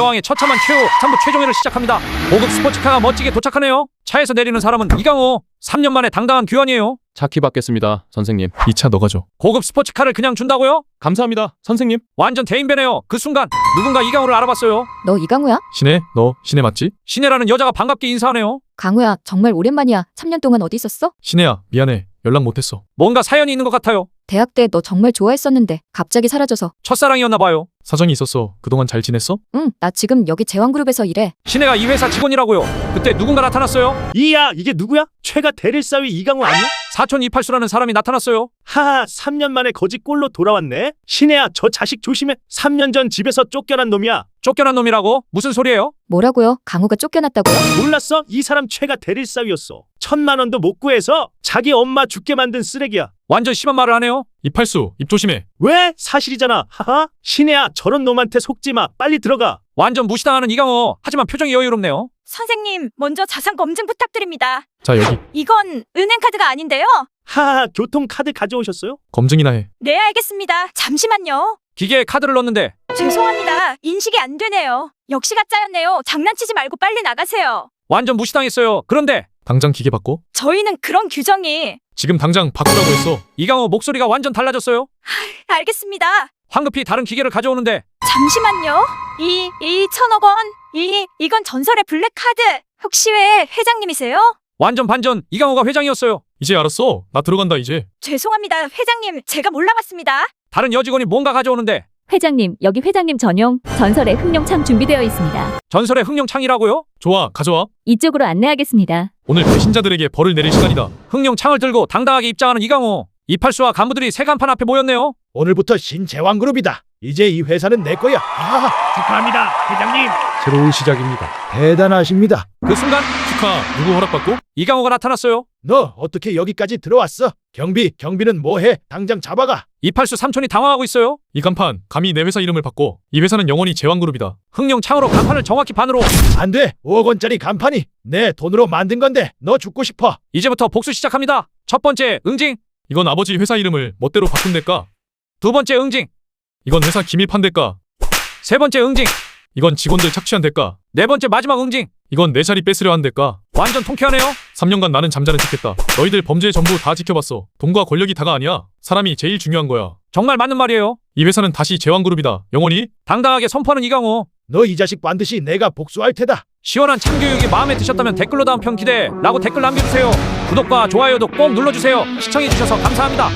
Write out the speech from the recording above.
여왕의 처참한 최후 3부 최종회를 시작합니다. 고급 스포츠카가 멋지게 도착하네요. 차에서 내리는 사람은 이강호. 3년 만에 당당한 귀환이에요. 차키 받겠습니다, 선생님. 이 차 너가 줘. 고급 스포츠카를 그냥 준다고요? 감사합니다, 선생님. 완전 대인배네요. 그 순간 누군가 이강호를 알아봤어요. 너 이강우야? 신혜, 너 신혜 맞지? 신혜라는 여자가 반갑게 인사하네요. 강우야, 정말 오랜만이야. 3년 동안 어디 있었어? 신혜야, 미안해. 연락 못했어. 뭔가 사연이 있는 것 같아요. 대학 때 너 정말 좋아했었는데 갑자기 사라져서. 첫사랑이었나 봐요. 사정이 있었어. 그동안 잘 지냈어? 응, 나 지금 여기 제왕그룹에서 일해. 신혜가 이 회사 직원이라고요. 그때 누군가 나타났어요. 이야 이게 누구야? 최가 대릴 사위 이강호 아니야? 사촌 이팔수라는 사람이 나타났어요. 하하 3년 만에 거짓 꼴로 돌아왔네 신혜야 저 자식 조심해 3년 전 집에서 쫓겨난 놈이야 쫓겨난 놈이라고? 무슨 소리예요? 뭐라고요? 강우가 쫓겨났다고요? 몰랐어? 이 사람 최가 대릴 사위였어 천만 원도 못 구해서 자기 엄마 죽게 만든 쓰레기야 완전 심한 말을 하네요. 이팔수, 입 조심해. 왜? 사실이잖아 하하 신혜야 저런 놈한테 속지 마 빨리 들어가 완전 무시당하는 이강호. 하지만 표정이 여유롭네요. 선생님, 먼저 자산 검증 부탁드립니다. 자, 여기. 이건 은행카드가 아닌데요? 하하 교통카드 가져오셨어요? 검증이나 해. 네, 알겠습니다. 잠시만요. 기계에 카드를 넣는데 죄송합니다. 인식이 안 되네요. 역시 가짜였네요. 장난치지 말고 빨리 나가세요. 완전 무시당했어요. 그런데 당장 기계 바꿔. 저희는 그런 규정이... 지금 당장 바꾸라고 했어. 이강호 목소리가 완전 달라졌어요. 알겠습니다. 황급히 다른 기계를 가져오는데 잠시만요. 이, 이 천억 원. 이, 이건 전설의 블랙 카드. 혹시 왜 회장님이세요? 완전 반전 이강호가 회장이었어요. 이제 알았어. 나 들어간다, 이제. 죄송합니다. 회장님, 제가 몰라봤습니다. 다른 여직원이 뭔가 가져오는데 회장님, 여기 회장님 전용 전설의 흑룡창 준비되어 있습니다. 전설의 흥룡창이라고요? 좋아, 가져와. 이쪽으로 안내하겠습니다. 오늘 배신자들에게 벌을 내릴 시간이다. 흥룡창을 들고 당당하게 입장하는 이강호. 이팔수와 간부들이 새 간판 앞에 모였네요. 오늘부터 신제왕 그룹이다. 이제 이 회사는 내 거야. 아, 축하합니다 회장님 새로운 시작입니다. 대단하십니다. 그 순간 축하, 누구 허락받고? 이강호가 나타났어요. 너 어떻게 여기까지 들어왔어? 경비, 경비는 뭐해? 당장 잡아가. 이팔수 삼촌이 당황하고 있어요. 이 간판, 감히 내 회사 이름을 바꿔. 이 회사는 영원히 제왕그룹이다. 흥룡 창으로 간판을 정확히 반으로 안 돼. 5억 원짜리 간판이 내 돈으로 만든 건데 너 죽고 싶어. 이제부터 복수 시작합니다. 첫 번째 응징, 이건 아버지 회사 이름을 멋대로 바꾼댔까? 두 번째 응징, 이건 회사 기밀판 대가? 세 번째 응징, 이건 직원들 착취한 대가? 네 번째 마지막 응징. 이건 내 자리 뺏으려 한 대가? 완전 통쾌하네요. 3년간 나는 잠자는 척했다. 너희들 범죄 전부 다 지켜봤어. 돈과 권력이 다가 아니야. 사람이 제일 중요한 거야. 정말 맞는 말이에요. 이 회사는 다시 제왕그룹이다. 영원히? 당당하게 선포하는 이강호. 너 이 자식 반드시 내가 복수할 테다. 시원한 참교육이 마음에 드셨다면 댓글로 다음 편 기대라고 댓글 남겨주세요. 구독과 좋아요도 꼭 눌러주세요. 시청해주셔서 감사합니다.